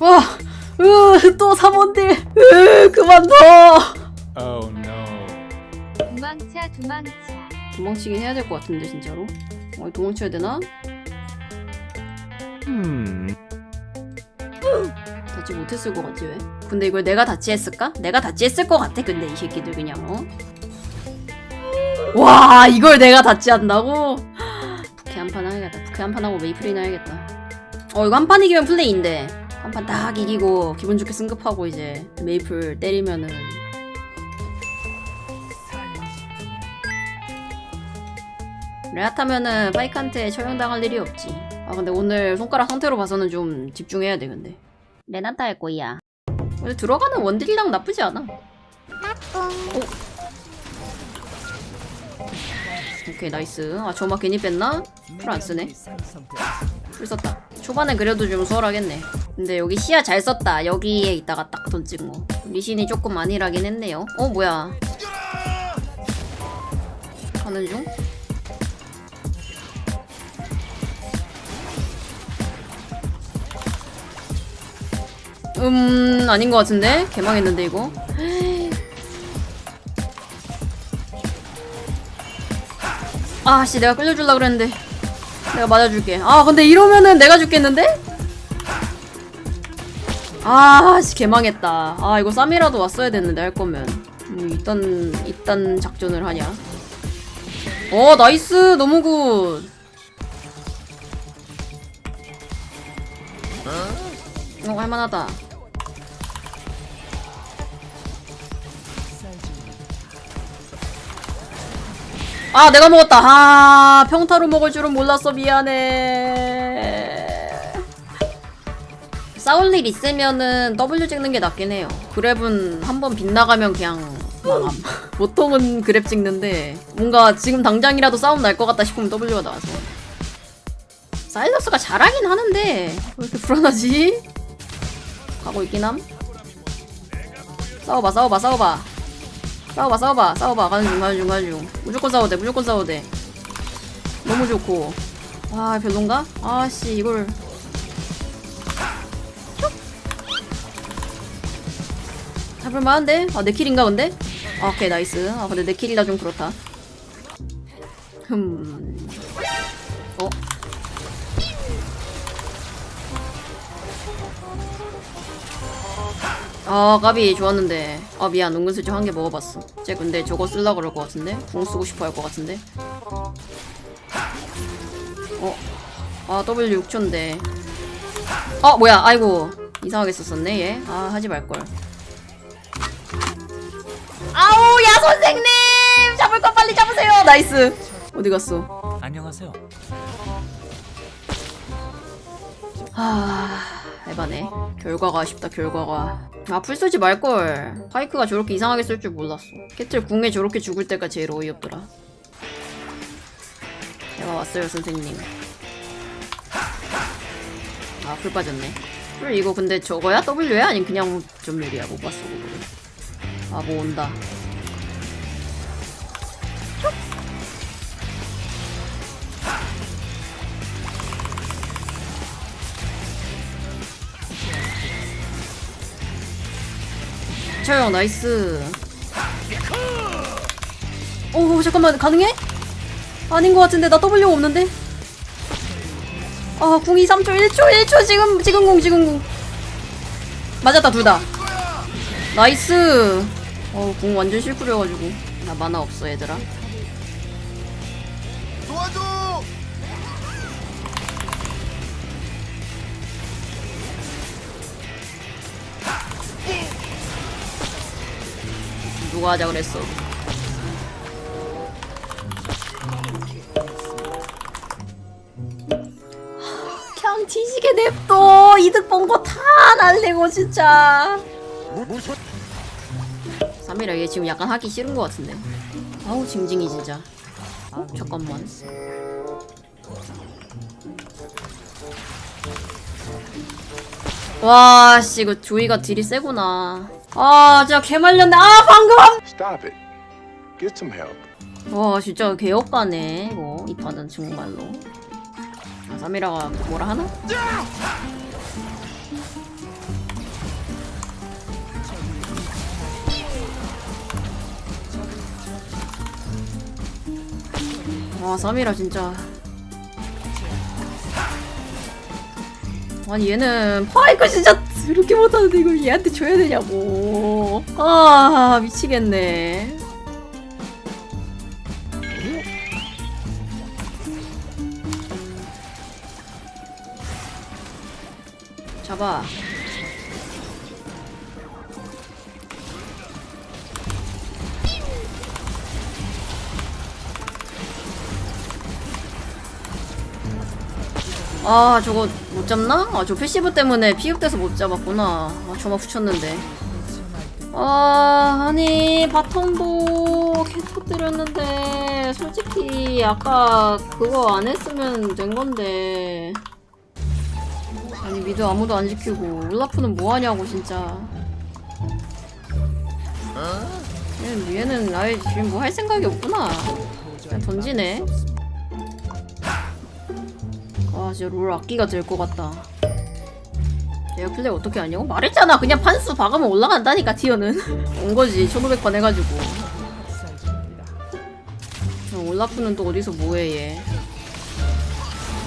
와, 으, 또 3원딜. 으, 그만둬. Oh no. 도망차 도망차 도망치긴 해야 될 것 같은데 진짜로. 어, 도망쳐야 되나? Hmm. 다치 못했을 것 같지 왜? 근데 이걸 내가 다치했을까? 내가 다치했을 것 같아. 근데 이 새끼들 그냥 어. 와, 이걸 내가 다치한다고? 부캐 한판 해야겠다. 부캐 한 판 하고 메이플이나 해야겠다. 어, 이거 한 판 이기면 플레이인데. 한 판 딱 이기고 기분 좋게 승급하고 이제 메이플 때리면은 레아타면은 파이칸트에 처형당할 일이 없지. 아 근데 오늘 손가락 상태로 봐서는 좀 집중해야 돼 근데. 레나타 할 거야. 근데 들어가는 원딜이랑 나쁘지 않아. 오. 오케이 나이스. 아 저마 괜히 뺐나? 풀 안 쓰네. 풀 썼다. 초반엔 그래도 좀 수월하겠네. 근데 여기 시야 잘 썼다. 여기에 있다가 딱 던진 거. 리신이 조금 안일하긴 했네요. 어 뭐야? 가는 중? 음 아닌 것 같은데 개망했는데 이거 아씨 내가 끌려줄라 그랬는데 내가 맞아줄게. 아 근데 이러면은 내가 죽겠는데? 아씨 개망했다. 아 이거 쌈이라도 왔어야 됐는데 할 거면. 음, 이딴 이딴 작전을 하냐? 어 나이스! 너무 굿! 어, 할만하다. 아, 내가 먹었다. 아, 평타로 먹을 줄은 몰랐어. 미안해. 싸울 일 있으면은 W 찍는 게 낫긴 해요. 그랩은 한 번 빗나가면 그냥 망함. 보통은 그랩 찍는데 뭔가 지금 당장이라도 싸움 날 것 같다 싶으면 W가 나와서. 사일러스가 잘하긴 하는데 왜 이렇게 불안하지? 가고 있긴 함. 싸워봐, 싸워봐, 싸워봐. 싸워봐, 싸워봐, 싸워봐. 가는 중, 가는 중, 가는 중. 무조건 싸워도 돼, 무조건 싸워도 돼. 너무 좋고. 아, 별론가? 아씨, 이걸. 슉. 잡을만한데? 아, 내 킬인가, 근데? 아, 오케이, 나이스. 아, 근데 내 킬이라 좀 그렇다. 흠. 어? 아 까비 좋았는데. 아 미안. 은근슬쩍 한 개 먹어봤어. 쟤 근데 저거 쓸라 그럴 것 같은데? 궁 쓰고 싶어 할 것 같은데? 어? 아 W 6초인데 어 뭐야. 아이고. 이상하게 썼었네 얘 아 하지 말걸. 아우 야 선생님! 잡을 거 빨리 잡으세요. 나이스. 어디 갔어? 안녕하세요. 아 에바네. 결과가 아쉽다 결과가. 아 풀 쓰지 말걸. 파이크가 저렇게 이상하게 쓸 줄 몰랐어. 캐틀 궁에 저렇게 죽을 때가 제일 어이없더라. 제가 왔어요 선생님. 아 풀 빠졌네. 풀 이거 근데 저거야? W야? 아니 그냥 전멸이야 못 봤어 그거를. 아뭐 온다 차영 나이스. 오 잠깐만. 가능해? 아닌 것 같은데. 나 W 없는데. 아 궁이 3초 1초 1초 지금 지금 궁 지금 궁. 맞았다 둘 다. 나이스. 어궁 완전 실풀이어가지고. 나 만화 없어 얘들아. 도와줘! 누가 하자 그랬어? 그냥 뒤지게 냅둬. 이득 본 거 다 날리고 진짜. 무, 무슨 3이라 얘 지금 약간 하기 싫은 것 같은데. 아우 징징이 진짜. 아 잠깐만. 와 씨 이거 조이가 딜이 세구나 아 진짜 개말렸네 아 방금 Stop it. Get some help. 와 진짜 개업가네 이거 이 판은 정말로 아, 사미라가 뭐라 하나? 와 사미라 진짜 아니 얘는 파이크 진짜 이렇게 못하는데 이걸 얘한테 줘야 되냐고. 아 미치겠네. 잡아 아 저거 못 잡나? 아 저 패시브 때문에 피흡돼서 못 잡았구나. 아 저만 붙였는데. 아 아니 바텀도 계속 때렸는데 솔직히 아까 그거 안 했으면 된 건데. 아니 미드 아무도 안 지키고 올라프는 뭐 하냐고 진짜. 얘는, 얘는 아예 지금 뭐 할 생각이 없구나. 그냥 던지네 아 진짜 롤 악기가 될 것 같다. 내가 플레이 어떻게 하냐고? 말했잖아. 그냥 판수 박으면 올라간다니까 티어는. 온 거지. 1500번 해가지고. 어, 올라프는 또 어디서 뭐해 얘?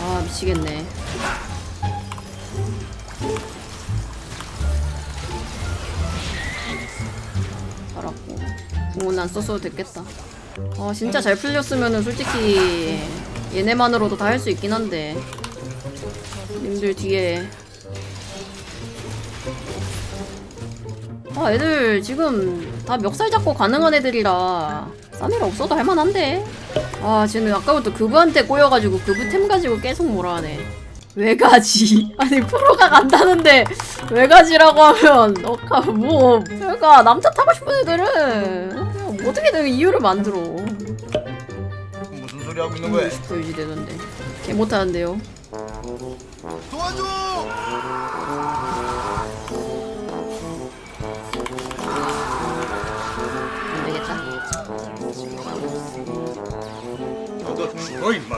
아 미치겠네. 알았고. 공은 안 썼어도 됐겠다. 아 진짜 잘 풀렸으면은 솔직히 얘네만으로도 다 할 수 있긴 한데 님들 뒤에. 아 애들 지금 다 멱살 잡고 가능한 애들이라 쌈이라 없어도 할만한데. 아 쟤는 아까부터 그부한테 꼬여가지고 그부 템 가지고 계속 뭐라 하네. 왜 가지? 아니 프로가 간다는데 왜 가지라고 하면. 너가 뭐 그러니까 남자 타고 싶은 애들은 그냥 어떻게든 이유를 만들어? 무슨 소리 하고 있는 거야? 60% 유지되던데. 개 못하는데요 도와줘! 안 되겠다 너도 죽어 임마.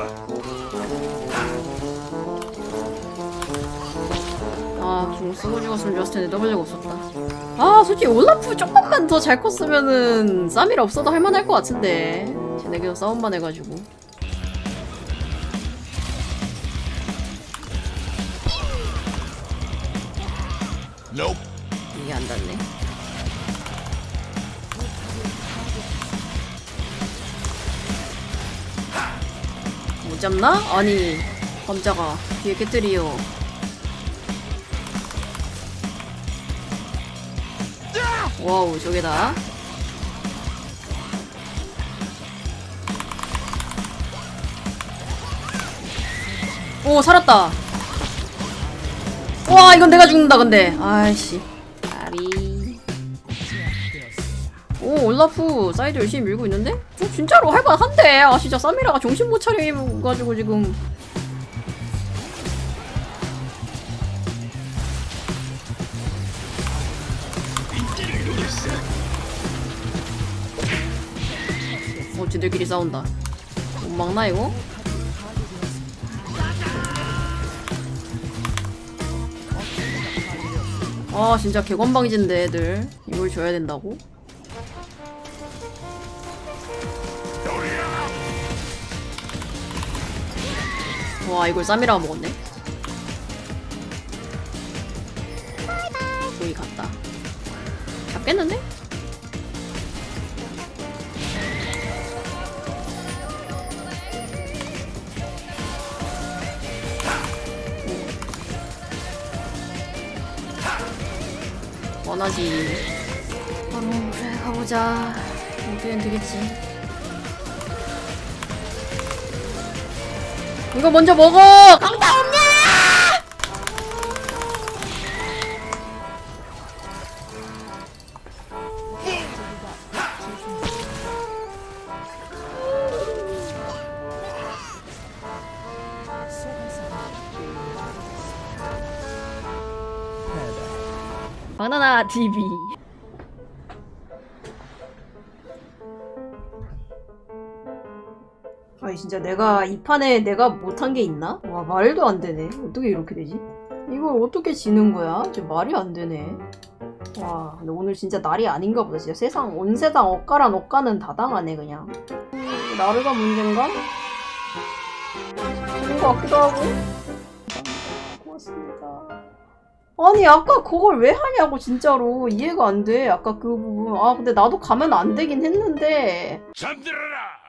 아죽 쓰고 죽었으면 좋았을 텐데 W가 없었다 아 솔직히 올라프 조금만 더 잘 컸으면은 쌈이라 없어도 할만할 것 같은데 쟤네끼리 싸움만 해가지고 Nope. 이게 안 닿네. 못 잡나? 아니 깜짝아 뒤에 깨뜨리요. 와우 저게다. 오 살았다 와 이건 내가 죽는다 근데. 아이씨. 아비. 오 올라프 사이드 열심히 밀고 있는데? 어, 진짜로 할만한데? 아 진짜 사미라가 정신 못 차려가지고 지금. 어 쟤들끼리 싸운다. 못 막나 이거? 아 진짜 개건방진데 애들 이걸 줘야 된다고? 와 이걸 쌈이라가 먹었네 거기 갔다 잡겠는데? 원하지. 바로 그래 가보자. 어디엔 되겠지? 이거 먼저 먹어! 강타 없냐 바나나 TV 아 아니 진짜 내가 이 판에 내가 못한 게 있나? 와 말도 안 되네. 어떻게 이렇게 되지? 이걸 어떻게 지는 거야? 진짜 말이 안 되네. 와 근데 오늘 진짜 날이 아닌가 보다. 진짜 세상 온 세상 엇가란 엇가는 다 당하네 그냥. 음, 나르가 문제인가? 그런 것 같기도 하고. 고맙습니다. 아니 아까 그걸 왜 하냐고 진짜로 이해가 안 돼. 아까 그 부분. 아 근데 나도 가면 안 되긴 했는데. 잠들어라